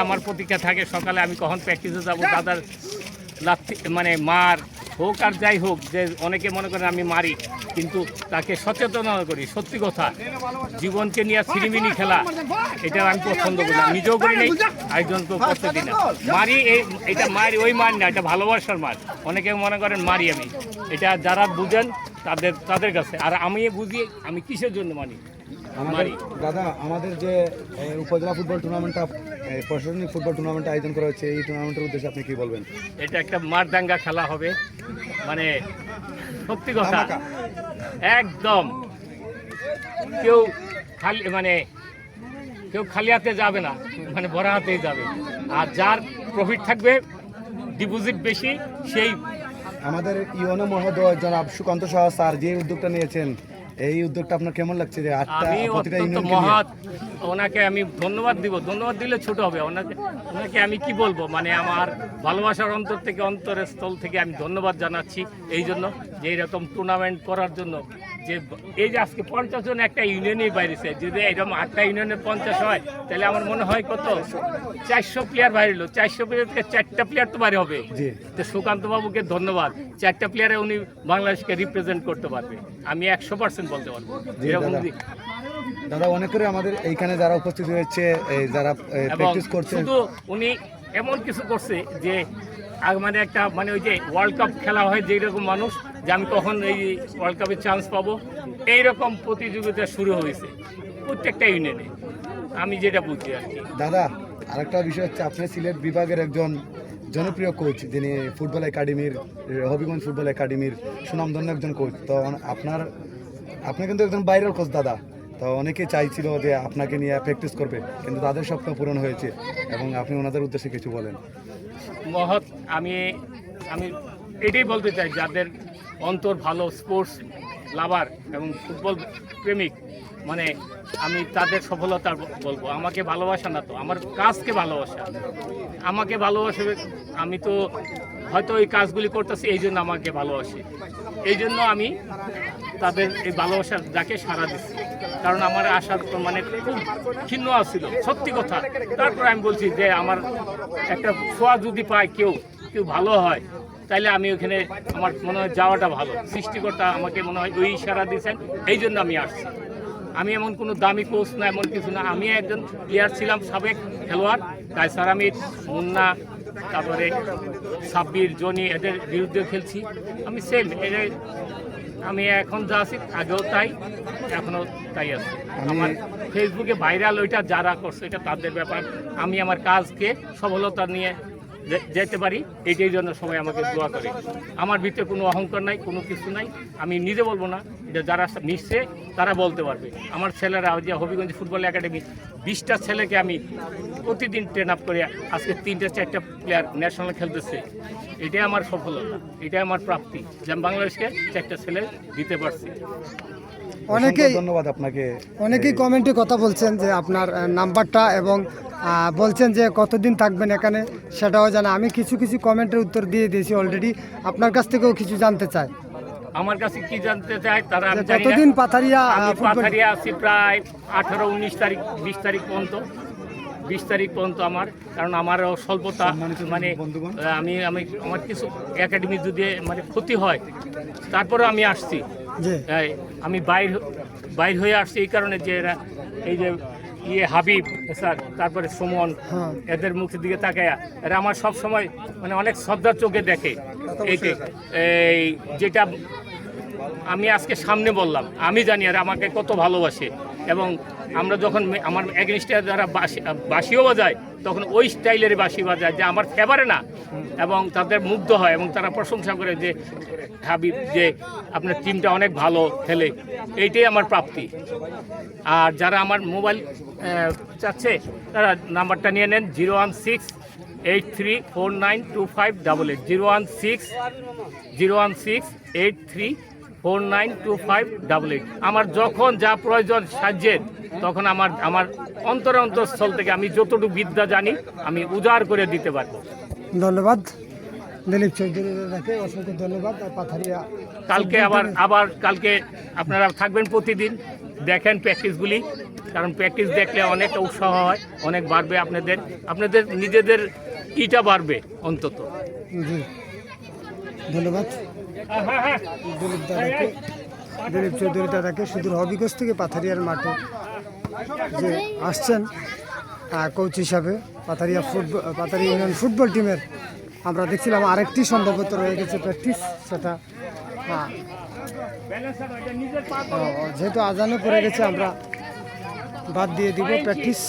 আমার প্রতীক্ষা থাকে সকালে আমি কখন প্র্যাকটিসে যাব দাদার লাথি মানে মার হোক আর যাই হোক যে অনেকে মনে করেন আমি মারি কিন্তু তাকে সচেতন করি সত্যি কথা। জীবনকে নিয়ে সিরিমিনি খেলা এটা আমি পছন্দ করি না। নিজেও করি নাই আরেকজনকেও করতে দিই না। মারি এই এটা মারি ওই মার না এটা ভালোবাসার মার। অনেকে মনে করেন মারি আমি। এটা যারা বুঝেন তাদের তাদের কাছে। আর আমি বুঝি আমি কিসের জন্য মানি? মারি। দাদা আমাদের যে উপজেলা ফুটবল টুর্নামেন্টটা প্রশাসনিক ফুটবল টুর্নামেন্ট আয়োজন করা হচ্ছে এই টুর্নামেন্টের উদ্দেশ্যে আপনি কি বলবেন? এটা একটা মারদাঙ্গা খেলা হবে মানে সত্যি কথা। একদম। কেউ খালি মানে কেউ খালি হাতে যাবে না মানে ভরা হাতেই যাবে। আর যার প্রফিট থাকবে ডিপোজিট বেশি সেই আমাদের ইউনো মহোদয় জনাব সুকান্ত সাহা স্যার যে উদ্যোগটা নিয়েছেন এই উদ্যোগটা আপনার কেমন লাগছে যে আটটা প্রতিটা মহৎ ওনাকে আমি ধন্যবাদ দিব। ধন্যবাদ দিলে ছোট হবে। ওনাকে ওনাকে আমি কি বলব? মানে আমার ভালোবাসার অন্তর থেকে অন্তরের স্থল থেকে আমি ধন্যবাদ জানাচ্ছি। এই জন্য যে এরকম টুর্নামেন্ট করার জন্য যে এই যে আজকে পঞ্চাশ জন একটা ইউনিয়নেই বাইরেছে যদি এরকম আটটা ইউনিয়নের পঞ্চাশ হয় তাহলে আমার মনে হয় কত? চারশো প্লেয়ার বাইরে হলো। চারশো প্লেয়ার থেকে চারটা প্লেয়ার তো বাইরে হবে। তো সুকান্ত বাবুকে ধন্যবাদ। চারটা প্লেয়ারে উনি বাংলাদেশকে রিপ্রেজেন্ট করতে পারবে। আমি একশো পার্সেন্ট বলতে পারব। এরকম দাদা। অনেক করে আমাদের এইখানে যারা উপস্থিত হয়েছে যারা প্র্যাকটিস করছে। শুধু উনি এমন কিছু করছে যে মানে একটা মানে ওই যে ওয়ার্ল্ড কাপ খেলা হয় যেই রকম মানুষ যে আমি কখন এই ওয়ার্ল্ড কাপের চান্স পাবো এইরকম প্রতিযোগিতা শুরু হয়েছে প্রত্যেকটা ইউনিয়নে। আমি যেটা বুঝি আর কি। দাদা আরেকটা বিষয় হচ্ছে আপনি সিলেট বিভাগের একজন জনপ্রিয় কোচ যিনি ফুটবল একাডেমির হবিগঞ্জ ফুটবল একাডেমির সুনামধন্য একজন কোচ তো আপনার আপনি কিন্তু একজন বাইরের কোচ দাদা। তো অনেকে চাইছিল যে আপনাকে নিয়ে প্র্যাকটিস করবে কিন্তু তাদের স্বপ্ন পূরণ হয়েছে এবং আপনি ওনাদের উদ্দেশ্যে কিছু বলেন। মহৎ আমি আমি এটাই বলতে চাই যাদের অন্তর ভালো স্পোর্টস লাভার এবং ফুটবল প্রেমিক। মানে আমি তাদের সফলতা বলব। আমাকে ভালোবাসা না তো, আমার কাজকে ভালোবাসা। আমাকে ভালোবাসে, আমি তো হয়তো এই কাজগুলি করতেছি, এই জন্য আমাকে ভালোবাসে। এই জন্য আমি তাদের এই ভালোবাসার যাকে সারা দিচ্ছি। কারণ আমার আশা মানে খুব ক্ষীণ আছিল, সত্যি কথা। তারপর আমি বলছি যে, আমার একটা ছোঁয়া যদি পায় কেউ কেউ ভালো হয় তাইলে আমি ওখানে আমার মনে হয় যাওয়াটা ভালো। সৃষ্টিকর্তা আমাকে মনে হয় ওই ইশারা দিয়েছেন এই জন্য আমি আসছি। আমি এমন কোনো দামি কোচ না এমন কিছু না। আমি একজন প্লেয়ার ছিলাম সাবেক খেলোয়াড়। কায়সার আমির মুন্না তারপরে সাব্বির জনি এদের বিরুদ্ধে খেলছি। আমি সেম এদের আমি এখন যা আছি আগেও তাই এখনও তাই আছি। আমার ফেসবুকে ভাইরাল ওইটা যারা করছে এটা তাদের ব্যাপার। আমি আমার কাজকে সফলতা নিয়ে যেতে পারি এইটাই জন্য সবাই আমাকে দোয়া করে। আমার ভিতরে কোনো অহংকার নাই কোনো কিছু নাই। আমি নিজে বলব না এটা যারা মিশছে তারা বলতে পারবে। আমার ছেলেরা যে হবিগঞ্জ ফুটবল একাডেমি বিশটা ছেলেকে আমি প্রতিদিন ট্রেন আপ করে আজকে তিনটে চারটা প্লেয়ার ন্যাশনাল খেলতেছে। এটাই আমার সফলতা এটাই আমার প্রাপ্তি যে আমি বাংলাদেশকে চারটা ছেলে দিতে পারছি। অনেকেই ধন্যবাদ আপনাকে। অনেকেই কমেন্টে কথা বলছেন যে আপনার নাম্বারটা এবং বলছেন যে কতদিন থাকবেন এখানে সেটাও জানা। আমি কিছু কিছু কমেন্টের উত্তর দিয়ে দিয়েছি অলরেডি আপনার কাছ থেকেও কিছু জানতে চাই। আমার কাছে কি জানতে চায় তারা কতদিন পাথারিয়া পাথারিয়া আছি প্রায় আঠারো উনিশ তারিখ বিশ তারিখ পর্যন্ত। বিশ তারিখ পর্যন্ত আমার কারণ আমারও স্বল্পতা মানে। আমি আমি আমার কিছু একাডেমি যদি মানে ক্ষতি হয় তারপরে আমি আসছি। আমি বাইর বাইর হয়ে আসছি এই কারণে যে এরা এই যে ইয়ে হাবিব স্যার তারপরে সুমন হ্যাঁ। এদের মুখের দিকে তাকায়া এরা আমার সব সময় মানে অনেক শ্রদ্ধার চোখে দেখে এইতে এই যেটা আমি আজকে সামনে বললাম আমি জানি আর আমাকে কত ভালোবাসে এবং আমরা যখন আমার এগেনস্টে যারা বাসি বাসিও বাজায় তখন ওই স্টাইলের বাসি বাজায় যে আমার ফেভারে না এবং তাদের মুগ্ধ হয় এবং তারা প্রশংসা করে যে, হাবিব, যে আপনার টিমটা অনেক ভালো খেলে। এইটাই আমার প্রাপ্তি। আর যারা আমার মোবাইল চাচ্ছে, তারা নাম্বারটা নিয়ে নেন zero one six eight three four nine two five double eight. Zero one six zero one six eight three four nine two five double eight. আমার যখন যা প্রয়োজন সাহায্যের, তখন আমার আমার অন্তর অন্তঃস্থল থেকে আমি যতটুকু বিদ্যা জানি, আমি উজাড় করে দিতে পারব। ধন্যবাদ। দিলীপ চৌধুরী দাদাকে অসংখ্য ধন্যবাদ আর পাথারিয়া কালকে আবার আবার কালকে আপনারা থাকবেন প্রতিদিন। দেখেন প্র্যাকটিসগুলি কারণ প্র্যাকটিস দেখলে অনেকটা উৎসাহ হয় অনেক বাড়বে আপনাদের। আপনাদের নিজেদের ইটা বাড়বে অন্তত। জি। ধন্যবাদ। দিলীপ দাদাকে দিলীপ চৌধুরী দাদাকে সুদূর হবিগঞ্জ থেকে পাথারিয়ার মাঠে যে আসছেন কোচ হিসাবে Pataria football Pataria union football টিমের আমরা দেখছিলাম আরেকটি সম্ভবত রয়ে গেছে প্র্যাকটিস সেটা। হ্যাঁ, যেহেতু আজানে পড়ে গেছে আমরা বাদ দিয়ে দিব প্র্যাকটিস